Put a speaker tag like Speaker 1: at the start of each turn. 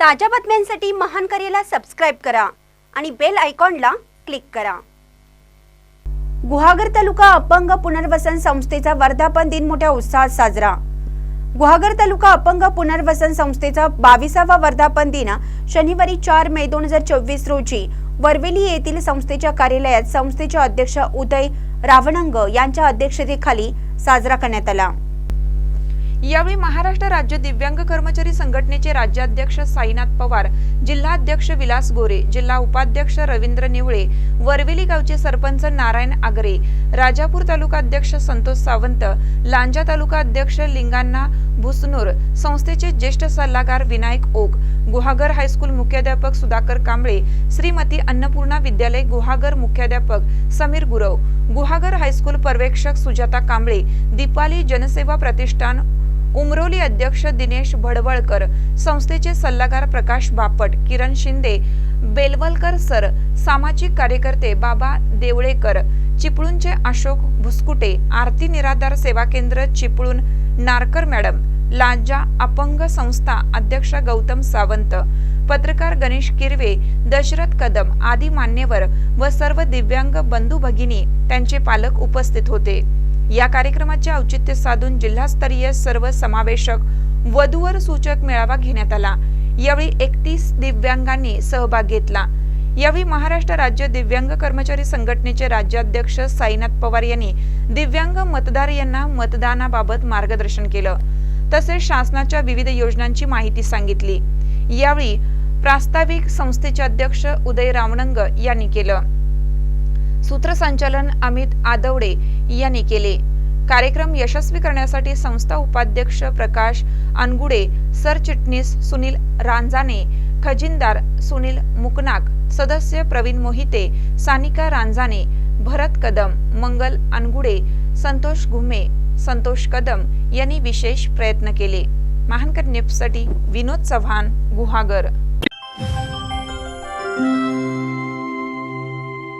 Speaker 1: ताज्या बातम्यांसाठी महान करेला सबस्क्राईब करा आणि बेल आयकॉनला क्लिक करा. गुहागर तालुका अपंग पुनर्वसन संस्थेचा वर्धापन दिन मोठ्या उत्साहात साजरा. गुहागर तालुका अपंग पुनर्वसन संस्थेचा बावीसावा वर्धापन दिन शनिवारी चार मे दोन हजार चोवीस रोजी वरवेली येथील संस्थेच्या कार्यालयात संस्थेचे अध्यक्ष उदय रावणंग यांच्या अध्यक्षतेखाली साजरा करण्यात आला.
Speaker 2: यावेळी महाराष्ट्र राज्य दिव्यांग कर्मचारी संघटनेचे राज्याध्यक्ष साईनाथ पवार जिल्हाध्यक्ष विलास गोरे जिल्हा उपाध्यक्ष रवींद्र निवळे वरवेली गावचे सरपंच नारायण आगरे राजापूर तालुका अध्यक्ष संतोष सावंत लांजा तालुका अध्यक्ष लिंगांना भुसनूर संस्थेचे ज्येष्ठ सल्लागार विनायक ओक गुहागर हायस्कूल मुख्याध्यापक सुधाकर कांबळे श्रीमती अन्नपूर्णा विद्यालय गुहागर मुख्याध्यापक समीर गुरव गुहागर हायस्कूल पर्यवेक्षक सुजाता कांबळे दीपाली जनसेवा प्रतिष्ठान उमरोली अध्यक्ष दिनेश भडवळकर संस्थेचे सल्लागार प्रकाश बापट किरण शिंदे बेलवलकर सर सामाजिक कार्यकर्ते बाबा देवळेकर चिपळूणचे अशोक भुसकुटे आरती निराधार सेवा केंद्र चिपळूण नारकर मॅडम लांजा अपंग संस्था अध्यक्ष गौतम सावंत पत्रकार गणेश किरवे दशरथ कदम आदी मान्यवर व सर्व दिव्यांग बंधू भगिनी त्यांचे पालक उपस्थित होते. या कार्यक्रमाचे औचित्य साधून जिल्हास्तरीय सर्व समावेशक वधूवर सूचक मेळावा घेण्यात आला. यावेळी एकतीस दिव्यांगांनी सहभाग घेतला. यावेळी महाराष्ट्र राज्य दिव्यांग कर्मचारी संघटनेचे राज्याध्यक्ष साईनाथ पवार यांनी दिव्यांग मतदार यांना मतदानाबाबत मार्गदर्शन केलं. तसेच शासनाच्या विविध योजनांची माहिती सांगितली. यावेळी प्रास्ताविक संस्थेचे अध्यक्ष उदय रावणंग यांनी केलं. सूत्रसंचालन अमित आदवडे यांनी केले. कार्यक्रम यशस्वी करण्यासाठी संस्था उपाध्यक्ष प्रकाश अनगुडे सरचिटणीस सुनील रांजाने खजिनदार सुनील मुकनाक सदस्य प्रवीण मोहिते सानिका रांजाने भरत कदम मंगल अनगुडे संतोष घुमे संतोष कदम यांनी विशेष प्रयत्न केले. महानकर न्यूजसाठी विनोद चव्हाण गुहागर.